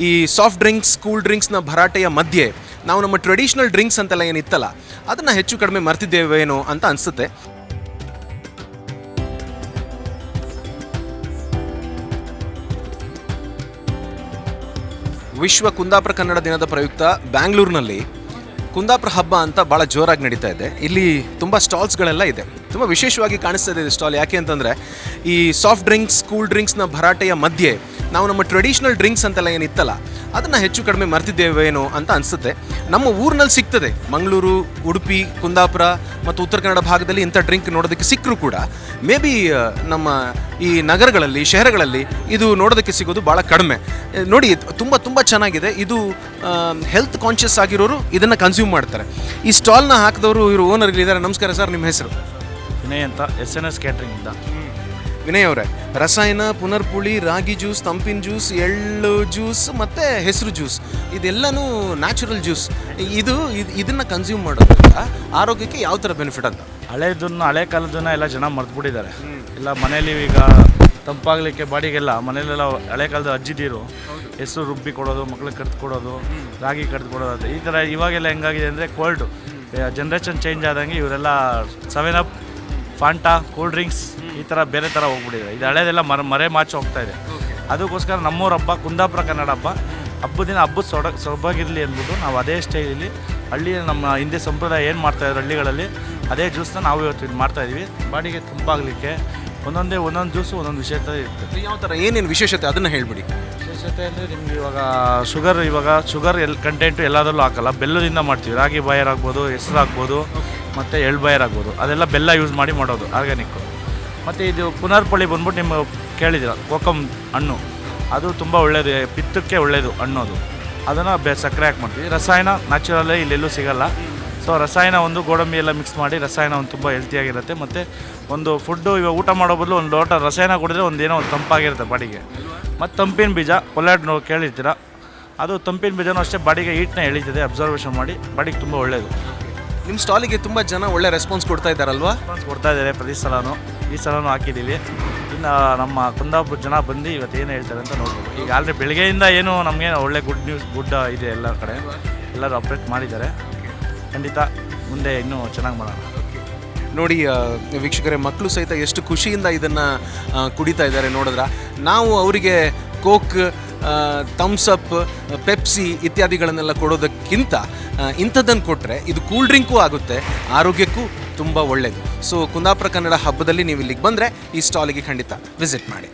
ಈ soft drinks cool ಡ್ರಿಂಕ್ಸ್ನ ಭರಾಟೆಯ ಮಧ್ಯೆ ನಾವು ನಮ್ಮ ಟ್ರೆಡಿಷನಲ್ ಡ್ರಿಂಕ್ಸ್ ಅಂತೆಲ್ಲ ಏನಿತ್ತಲ್ಲ, ಅದನ್ನು ಹೆಚ್ಚು ಕಡಿಮೆ ಮರ್ತಿದ್ದೇವೇನೋ ಅಂತ ಅನಿಸುತ್ತೆ. ವಿಶ್ವ ಕುಂದಾಪುರ ಕನ್ನಡ ದಿನದ ಪ್ರಯುಕ್ತ ಬ್ಯಾಂಗ್ಳೂರಿನಲ್ಲಿ ಕುಂದಾಪುರ ಹಬ್ಬ ಅಂತ ಭಾಳ ಜೋರಾಗಿ ನಡೀತಾ ಇದೆ. ಇಲ್ಲಿ ತುಂಬ ಸ್ಟಾಲ್ಸ್ಗಳೆಲ್ಲ ಇದೆ. ತುಂಬ ವಿಶೇಷವಾಗಿ ಕಾಣಿಸ್ತದೆ ಇದೆ ಸ್ಟಾಲ್ ಯಾಕೆ ಅಂತಂದರೆ ಈ ಸಾಫ್ಟ್ ಡ್ರಿಂಕ್ಸ್ ಕೂಲ್ ಡ್ರಿಂಕ್ಸ್ನ ಭರಾಟೆಯ ಮಧ್ಯೆ ನಾವು ನಮ್ಮ ಟ್ರೆಡಿಷನಲ್ ಡ್ರಿಂಕ್ಸ್ ಅಂತೆಲ್ಲ ಏನಿತ್ತಲ್ಲ ಅದನ್ನು ಹೆಚ್ಚು ಕಡಿಮೆ ಮರ್ತಿದ್ದೇವೇನೋ ಅಂತ ಅನಿಸುತ್ತೆ. ನಮ್ಮ ಊರಿನಲ್ಲಿ ಸಿಗ್ತದೆ. ಮಂಗಳೂರು, ಉಡುಪಿ, ಕುಂದಾಪುರ ಮತ್ತು ಉತ್ತರ ಕನ್ನಡ ಭಾಗದಲ್ಲಿ ಇಂಥ ಡ್ರಿಂಕ್ ನೋಡೋದಕ್ಕೆ ಸಿಕ್ಕರೂ ಕೂಡ ಮೇ ಬಿ ನಮ್ಮ ಈ ನಗರಗಳಲ್ಲಿ, ಶಹರಗಳಲ್ಲಿ ಇದು ನೋಡೋದಕ್ಕೆ ಸಿಗೋದು ಭಾಳ ಕಡಿಮೆ. ನೋಡಿ, ತುಂಬ ತುಂಬ ಚೆನ್ನಾಗಿದೆ. ಇದು ಹೆಲ್ತ್ ಕಾನ್ಷಿಯಸ್ ಆಗಿರೋರು ಇದನ್ನು ಕನ್ಸ್ಯೂಮ್ ಮಾಡ್ತಾರೆ. ಈ ಸ್ಟಾಲ್ನ ಹಾಕಿದವರು ಇವರು ಓನರ್ ಇದ್ದಾರೆ ನಮಸ್ಕಾರ ಸರ್, ನಿಮ್ಮ ಹೆಸರು? ವಿನಯ್ ಅಂತ ಎಸ್ ಎನ್ ಎಸ್ ಕ್ಯಾಟ್ರಿಂಗಿಂದ ವಿನಯ್ ಅವರೇ ರಸಾಯನ ಪುನರ್ಪುಳಿ ರಾಗಿ ಜ್ಯೂಸ್ ತಂಪಿನ ಜ್ಯೂಸ್ ಎಳ್ಳು ಜ್ಯೂಸ್ ಮತ್ತು ಹೆಸರು ಜ್ಯೂಸ್ ಇದೆಲ್ಲನೂ ನ್ಯಾಚುರಲ್ ಜ್ಯೂಸ್. ಇದು ಇದ್- ಇದನ್ನ ಕನ್ಸ್ಯೂಮ್ ಮಾಡೋದ್ರಿಂದ ಆರೋಗ್ಯಕ್ಕೆ ಯಾವ ಥರ ಬೆನಿಫಿಟ್ ಅಂತ. ಹಳೇದನ್ನ ಹಳೆ ಕಾಲದನ್ನ ಎಲ್ಲ ಜನ ಮರ್ತ್ಬಿಟ್ಟಿದ್ದಾರೆ ಎಲ್ಲ ಮನೇಲಿ ಈಗ ತಂಪಾಗಲಿಕ್ಕೆ ಬಾಡಿಗೆಲ್ಲ ಮನೇಲೆಲ್ಲ ಹಳೆ ಕಾಲದ ಅಜ್ಜಿದೀರು ಹೆಸರು ರುಬ್ಬಿ ಕೊಡೋದು ಮಕ್ಳಿಗೆ ಕರೆದು ಕೊಡೋದು ರಾಗಿ ಕರೆದು ಕೊಡೋದು ಅಂತ ಈ ಥರ ಇವಾಗೆಲ್ಲ ಹೆಂಗಾಗಿದೆ ಅಂದರೆ ಕೋಲ್ಡು ಜನ್ರೇಷನ್ ಚೇಂಜ್ ಆದಂಗೆ ಇವರೆಲ್ಲ seven up Fanta cool drinks ಈ ಥರ ಬೇರೆ ಥರ ಹೋಗ್ಬಿಟ್ಟಿದೆ. ಇದು ಹಳೇದೆಲ್ಲ ಮರ ಮರೆ ಮಾಚಿ ಹೋಗ್ತಾ ಇದೆ. ಅದಕ್ಕೋಸ್ಕರ ನಮ್ಮೂರ ಹಬ್ಬ ಕುಂದಾಪುರ ಕನ್ನಡ ಹಬ್ಬ ಹಬ್ಬದ ದಿನ ಹಬ್ಬದ ಸೊಡ ಸೊಬಗಿರಲಿ ಅಂದ್ಬಿಟ್ಟು ನಾವು ಅದೇ ಸ್ಟೈಲಲ್ಲಿ ಹಳ್ಳಿ ನಮ್ಮ ಹಿಂದೆ ಸಂಪ್ರದಾಯ ಏನು ಮಾಡ್ತಾ ಮಾಡ್ತಾಯಿದ್ರು ಹಳ್ಳಿಗಳಲ್ಲಿ ಅದೇ ಜ್ಯೂಸ್ನ ನಾವು ಇವತ್ತು ಇದು ಮಾಡ್ತಾಯಿದ್ವಿ ಬಾಡಿಗೆ ಆಗಲಿಕ್ಕೆ ಒಂದೊಂದೇ ಒಂದೊಂದು ಜ್ಯೂಸು ಒಂದೊಂದು ವಿಶೇಷತೆ ಇರ್ತದೆ ಯಾವ ಥರ ಏನೇನು ವಿಶೇಷತೆ? ಅದನ್ನು ಹೇಳ್ಬಿಡಿ. ವಿಶೇಷತೆ ಅಂದರೆ ನಿಮ್ಗೆ ಇವಾಗ ಶುಗರ್ ಇವಾಗ ಶುಗರ್ ಎಲ್ ಕಂಟೆಂಟು ಎಲ್ಲದರಲ್ಲೂ ಹಾಕಲ್ಲ. ಬೆಲ್ಲದಿಂದ ಮಾಡ್ತೀವಿ. ರಾಗಿ ಬಾಯರ್ ಆಗ್ಬೋದು ಹೆಸರು ಆಗ್ಬೋದು. ಮತ್ತು ಎಳ್ಳು ಬಾಯರ್ ಆಗ್ಬೋದು ಅದೆಲ್ಲ ಬೆಲ್ಲ ಯೂಸ್ ಮಾಡಿ ಮಾಡೋದು, ಆರ್ಗ್ಯಾನಿಕ್ಕು. ಮತ್ತು ಇದು ಪುನರ್ಪಳಿ ಬಂದ್ಬಿಟ್ಟು ನಿಮ್ಮ ಕೇಳಿದಿರ ಕೋಕಮ್ ಹಣ್ಣು. ಅದು ತುಂಬ ಒಳ್ಳೆಯದು ಪಿತ್ತಕ್ಕೆ ಒಳ್ಳೆಯದು ಹಣ್ಣು ಅದು ಅದನ್ನು ಬೆ ಸಕ್ಕರೆ ಹಾಕಿ ಮಾಡ್ತೀವಿ ರಸಾಯನ ನ್ಯಾಚುರಲ್ಲೇ ಇಲ್ಲೆಲ್ಲೂ ಸಿಗಲ್ಲ. ಸೊ ರಸಾಯನ ಒಂದು ಗೋಡಂಬಿ ಎಲ್ಲ ಮಿಕ್ಸ್ ಮಾಡಿ ರಸಾಯನ ಒಂದು ತುಂಬ ಹೆಲ್ತಿಯಾಗಿರುತ್ತೆ ಮತ್ತು ಒಂದು ಫುಡ್ಡು ಇವಾಗ ಊಟ ಮಾಡೋ ಬದಲು ಒಂದು ಲೋಟ ರಸಾಯನ ಕುಡಿದ್ರೆ ಒಂದು ಏನೋ ಒಂದು ತಂಪಾಗಿರುತ್ತೆ ಬಾಡಿಗೆ. ಮತ್ತು ತಂಪಿನ ಬೀಜ, ಪೊಲ್ಯಾಟ್ ನೋವು ಕೇಳಿರ್ತೀರ. ಅದು ತಂಪಿನ ಬೀಜನೂ ಅಷ್ಟೇ ಬಾಡಿಗೆ ಹೀಟ್ನ ಎಳೀತದೆ ಅಬ್ಸರ್ವೇಷನ್ ಮಾಡಿ, ಬಾಡಿಗೆ ತುಂಬ ಒಳ್ಳೆಯದು ನಿಮ್ಮ ಸ್ಟಾಲಿಗೆ ತುಂಬ ಜನ ಒಳ್ಳೆ ರೆಸ್ಪಾನ್ಸ್ ಕೊಡ್ತಾ ಇದ್ದಾರಲ್ವಾ? ರೆಸ್ಪಾನ್ಸ್ ಕೊಡ್ತಾ ಇದ್ದಾರೆ ಪ್ರತಿ ಸಲನೂ. ಈ ಸಲನೂ ಹಾಕಿದ್ದೀವಿ. ಇನ್ನು ನಮ್ಮ ಕುಂದಾಪುರ ಜನ ಬಂದು ಇವತ್ತು ಏನು ಹೇಳ್ತಾರೆ ಅಂತ ನೋಡ್ಬೋದು. ಈಗ ಆದರೆ ಬೆಳಗ್ಗೆಯಿಂದ ಏನು ನಮಗೆ ಒಳ್ಳೆ ಗುಡ್ ನ್ಯೂಸ್ ಗುಡ್ ಇದೆ ಎಲ್ಲ ಕಡೆ. ಎಲ್ಲರೂ ಅಪ್ಡೇಟ್ ಮಾಡಿದ್ದಾರೆ. ಖಂಡಿತ ಮುಂದೆ ಇನ್ನೂ ಚೆನ್ನಾಗಿ ಮಾಡೋಣ. ನೋಡಿ ವೀಕ್ಷಕರೇ ಮಕ್ಕಳು ಸಹಿತ ಎಷ್ಟು ಖುಷಿಯಿಂದ ಇದನ್ನು ಕುಡಿತಾ ಇದ್ದಾರೆ ನೋಡಿದ್ರೆ? ನಾವು ಅವರಿಗೆ ಕೋಕ್ ಥಮ್ಸ್ ಅಪ್ ಪೆಪ್ಸಿ ಇತ್ಯಾದಿಗಳನ್ನೆಲ್ಲ ಕೊಡೋದಕ್ಕಿಂತ ಇಂಥದ್ದನ್ನು ಕೊಟ್ಟರೆ ಇದು ಕೂಲ್ ಡ್ರಿಂಕು ಆಗುತ್ತೆ, ಆರೋಗ್ಯಕ್ಕೂ ತುಂಬ ಒಳ್ಳೆಯದು ಸೊ ಕುಂದಾಪುರ ಕನ್ನಡ ಹಬ್ಬದಲ್ಲಿ ನೀವು ಇಲ್ಲಿಗೆ ಬಂದರೆ ಈ ಸ್ಟಾಲಿಗೆ ಖಂಡಿತ ವಿಸಿಟ್ ಮಾಡಿ.